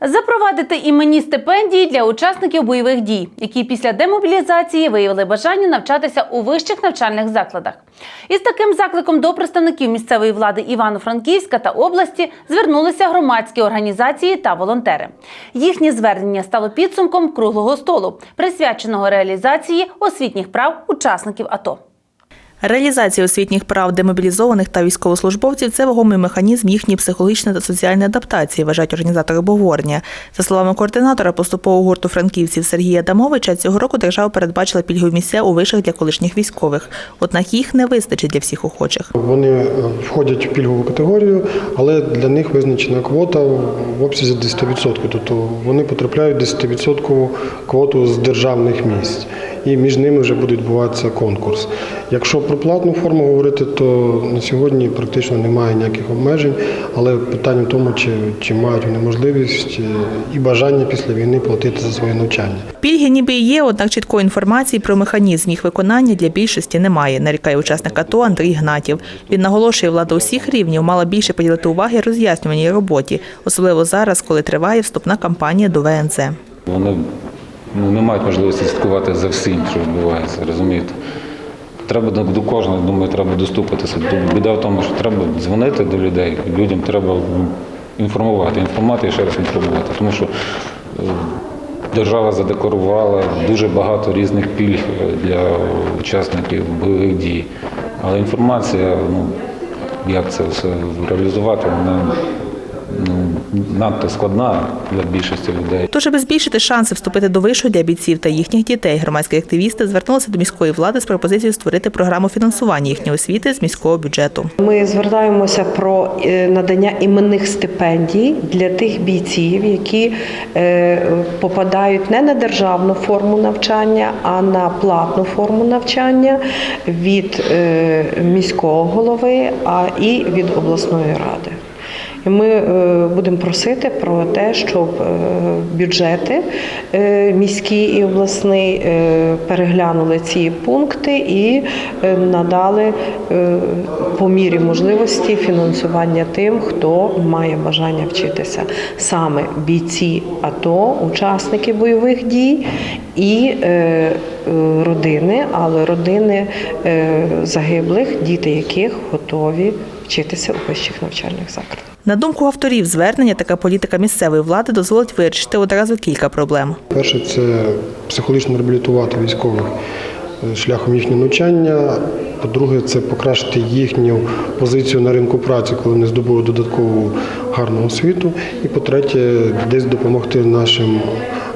Запровадити іменні стипендії для учасників бойових дій, які після демобілізації виявили бажання навчатися у вищих навчальних закладах. Із таким закликом до представників місцевої влади Івано-Франківська та області звернулися громадські організації та волонтери. Їхнє звернення стало підсумком круглого столу, присвяченого реалізації освітніх прав учасників АТО. Реалізація освітніх прав демобілізованих та військовослужбовців це вагомий механізм їхньої психологічної та соціальної адаптації, вважають організатори обговорення. За словами координатора поступового гурту франківців Сергія Дамовича, цього року держава передбачила пільгові місця у вишах для колишніх військових. Однак їх не вистачить для всіх охочих. Вони е, входять в пільгову категорію, але для них визначена квота в обсязі 10%. Тобто вони потрапляють в 10% квоту з державних місць. І між ними вже буде відбуватися конкурс. Якщо про платну форму говорити, то на сьогодні практично немає ніяких обмежень, але питання в тому, чи, чи мають вони можливість е, і бажання після війни платити за своє навчання. Пільги ніби і є, однак чіткої інформації про механізм їх виконання для більшості немає, нарікає учасник АТО Андрій Гнатів. Він наголошує, влада усіх рівнів мала більше приділити уваги роз'яснюваній роботі, особливо зараз, коли триває вступна кампанія до ВНЗ. Вони ну, не мають можливості слідкувати за всім, що відбувається, розумієте? Треба до, кожного, думаю, треба доступитися. Біда в тому, що треба дзвонити до людей, людям треба інформувати, інформувати і ще раз інформувати. Тому що е, держава задекларувала дуже багато різних пільг е, для учасників бойових дій. Але інформація, ну, як це все реалізувати, вона надто складна для більшості людей. Тож, аби збільшити шанси вступити до вишу для бійців та їхніх дітей, громадські активісти звернулися до міської влади з пропозицією створити програму фінансування їхньої освіти з міського бюджету. Ми звертаємося про е, надання іменних стипендій для тих бійців, які е, попадають не на державну форму навчання, а на платну форму навчання від е, міського голови, а і від обласної ради. І ми е, будемо просити про те, щоб е, бюджети е, міський і обласний е, переглянули ці пункти і надали по мірі можливості фінансування тим, хто має бажання вчитися. Саме бійці АТО, учасники бойових дій і е, е, родини, але родини е, загиблих, діти яких готові вчитися у вищих навчальних закладах. На думку авторів звернення, така політика місцевої влади дозволить вирішити одразу кілька проблем. Перше це психологічно реабілітувати військових шляхом їхнього навчання. По-друге, це покращити їхню позицію на ринку праці, коли вони здобули додаткову гарну освіту. І по-третє, десь допомогти нашим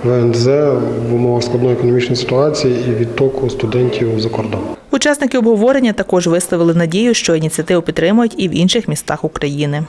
ВНЗ в умовах складної економічної ситуації і відтоку студентів за кордон. Учасники обговорення також висловили надію, що ініціативу підтримують і в інших містах України.